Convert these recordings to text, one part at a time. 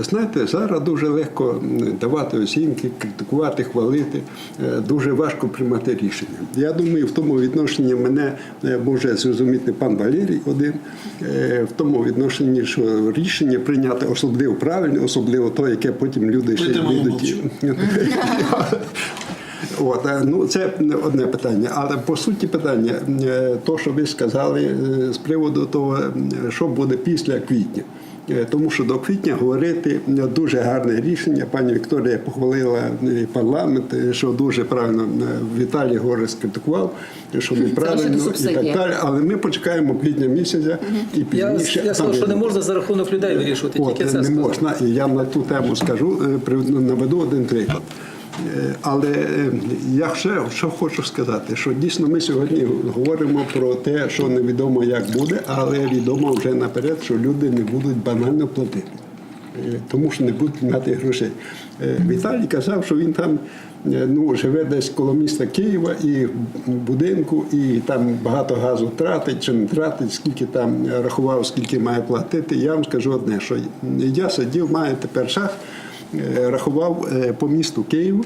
Знаєте, зараз дуже легко давати оцінки, критикувати, хвалити. Е, Дуже важко приймати рішення. Я думаю, в тому відношенні мене е, може зрозуміти пан Валерій один, е, в тому відношенні, що рішення прийняти особливо правильне, особливо то, яке потім люди ще вийдуть. От, ну, це одне питання. Але по суті питання, то, що ви сказали з приводу того, що буде після квітня. Е, Тому що до квітня говорити е, дуже гарне рішення. Пані Вікторія похвалила е, парламент, що дуже правильно Віталій Горе скритикував, що неправильно і так далі. Але ми почекаємо квітня місяця і Я, пізніше. я сказав, що не можна за рахунок людей вирішувати, От, тільки це не сказав. можна. І я на ту тему скажу, наведу один приклад. Е, Але е, я ще що хочу сказати, що дійсно ми сьогодні говоримо про те, що невідомо як буде, але відомо вже наперед, що люди не будуть банально платити, Е, тому що не будуть мати грошей. Віталій казав, що він там ну, живе десь коло міста Києва і в будинку, і там багато газу тратить чи не тратить, скільки там рахував, скільки має платити. Я вам скажу одне, що я сидів, маю тепер шах, рахував е, по місту Києву.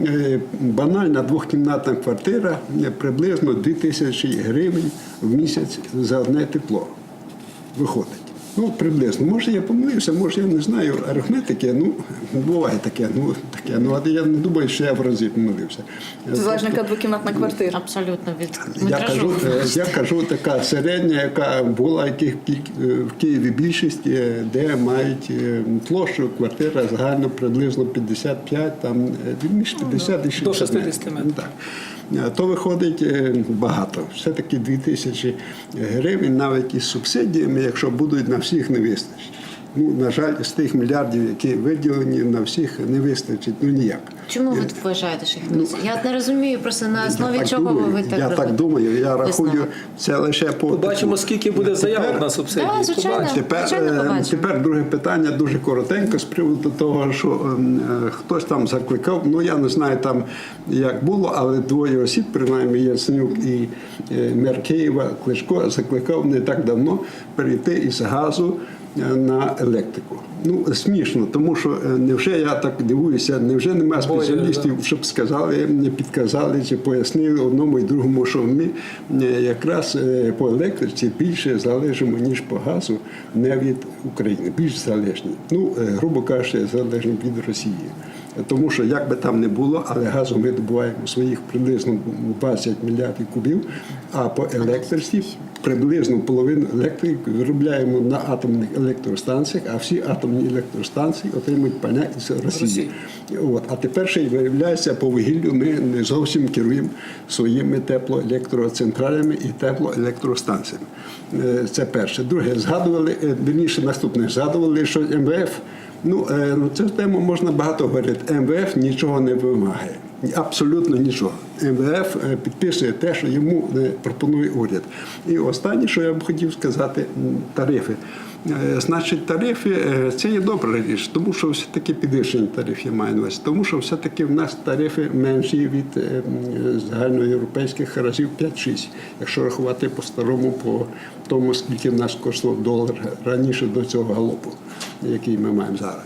Е, Банальна двохкімнатна квартира е, приблизно 2 тисячі гривень в місяць за одне тепло виходить. Ну, приблизно. Може, я помилився, може, я не знаю арифметики. Ну, буває таке. Ну, таке. Ну, але я не думаю, що я в разі помилився. Це залежно яка двокімнатна квартира. Абсолютно від Я кажу, е, я кажу така середня, яка була яких в Києві більшість, е, де мають е, площу квартира загально приблизно 55, там між 50 і 60 до 60 метрів. Ну, Так. То виходить е, багато. Все-таки 2 тисячі гривень, навіть із субсидіями, якщо будуть на всіх не вистачить. Ну, на жаль, з тих мільярдів, які виділені, на всіх не вистачить ну ніяк. Чому ви вважаєте, що їх не вистачить? Я не розумію просто на основі Я чого думаю, ви так Я робите? так думаю, я рахую це лише по Побачимо, скільки буде Тепер- на субсидії. Да, звичайно. Побачимо. Тепер, Звичайно, е, побачимо. тепер друге питання дуже коротенько з приводу того, що ем, е, хтось там закликав. Ну я не знаю там як було, але двоє осіб, принаймні Яценюк і е, мер Києва Кличко, закликав не так давно перейти із газу на електрику. Ну смішно, тому що е, невже я так дивуюся, невже немає спеціалістів, щоб сказали, підказали чи пояснили одному і другому, що ми е, якраз е, по електриці більше залежимо, ніж по газу, не від України, більш залежні. Ну, е, грубо кажучи, залежні від Росії. Тому що як би там не було, але газу ми добуваємо своїх приблизно 20 мільярдів кубів, а по електриці приблизно половину електрики виробляємо на атомних електростанціях, а всі атомні електростанції отримують паля із Росії. От. А тепер ще й виявляється, по вугіллю ми не зовсім керуємо своїми теплоелектроцентралями і теплоелектростанціями. Е, Це перше. Друге, згадували, е, вірніше наступне, згадували, що МВФ, ну, е, цю тему можна багато говорити. МВФ нічого не вимагає. Абсолютно нічого. МВФ е, підписує те, що йому е, пропонує уряд. І останнє, що я б хотів сказати, тарифи. Значить, тарифи це є добра річ, тому що все-таки підвищення тарифів має на увазі, тому що все-таки в нас тарифи менші від загальноєвропейських разів 5-6, якщо рахувати по-старому, по тому, скільки в нас коштував долар раніше до цього галопу, який ми маємо зараз.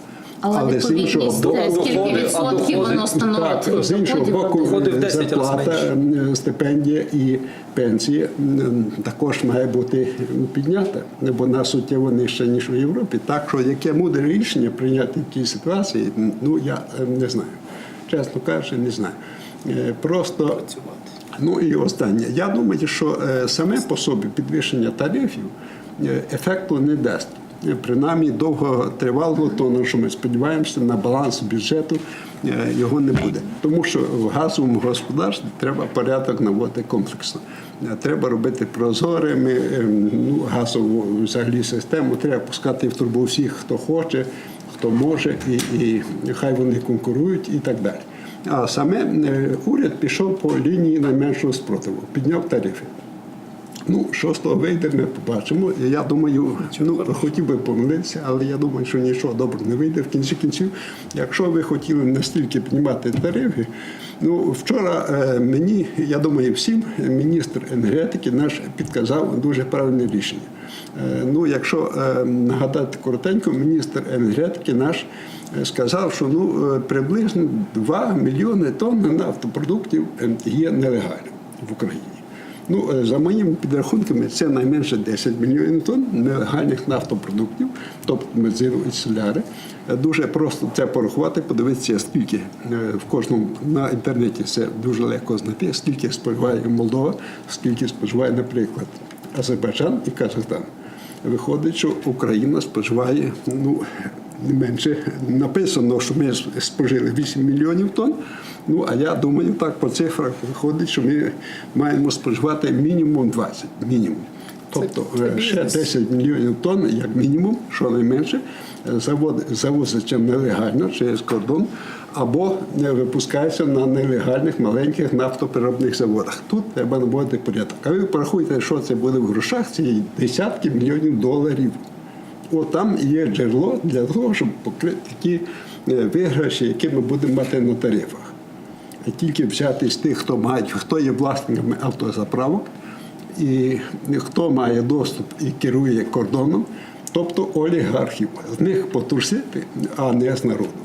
Але, відповідність, боку, е, скільки відсотків воно становить? Так, з іншого боку, Доходи в 10 разів зарплата, стипендія і пенсія також має бути піднята, бо вона суттєво нижча, ніж у Європі. Так що яке мудре рішення прийняти в тій ситуації, ну я е, не знаю. Чесно кажучи, не знаю. Е, Просто ну і останнє. Я думаю, що е, саме по собі підвищення тарифів е, ефекту не дасть. Принаймні довготривалого, то на що ми сподіваємося, на баланс бюджету е, його не буде. Тому що в газовому господарстві треба порядок наводити комплексно. Е, Треба робити прозорими е, ну, газову взагалі систему, треба пускати в трубу всіх, хто хоче, хто може, і, і хай вони конкурують і так далі. А саме уряд пішов по лінії найменшого спротиву, підняв тарифи. Ну, що з того вийде, ми побачимо. Я думаю, ну хотів би помилитися, але я думаю, що нічого доброго не вийде в кінці кінців. Якщо ви хотіли настільки піднімати тарифи, Ну, вчора е, мені, я думаю, всім міністр енергетики наш підказав дуже правильне рішення. Е, Ну, якщо е, нагадати коротенько, міністр енергетики наш сказав, що ну, приблизно 2 мільйони тонн нафтопродуктів є нелегально в Україні. Ну, е, за моїми підрахунками, це найменше 10 мільйонів тонн нелегальних нафтопродуктів, тобто бензину і соляри. Е, Дуже просто це порахувати, подивитися, скільки е, в кожному на інтернеті це дуже легко знайти, скільки споживає Молдова, скільки споживає, наприклад, Азербайджан і Казахстан. Виходить, що Україна споживає ну, не менше. Написано, що ми спожили 8 мільйонів тонн. Ну, а я думаю, так по цифрах виходить, що ми маємо споживати мінімум 20. Мінімум. Тобто е, ще 10 мільйонів тонн, як мінімум, що найменше, е, завозиться нелегально через кордон або не випускається на нелегальних маленьких нафтопереробних заводах. Тут треба наводити порядок. А ви порахуйте, що це буде в грошах, це десятки мільйонів доларів. От там є джерело для того, щоб покрити ті е, виграші, які ми будемо мати на тарифах. А тільки взяти з тих, хто мають, хто є власниками автозаправок, і хто має доступ і керує кордоном, тобто олігархів. З них потрусити, а не з народу.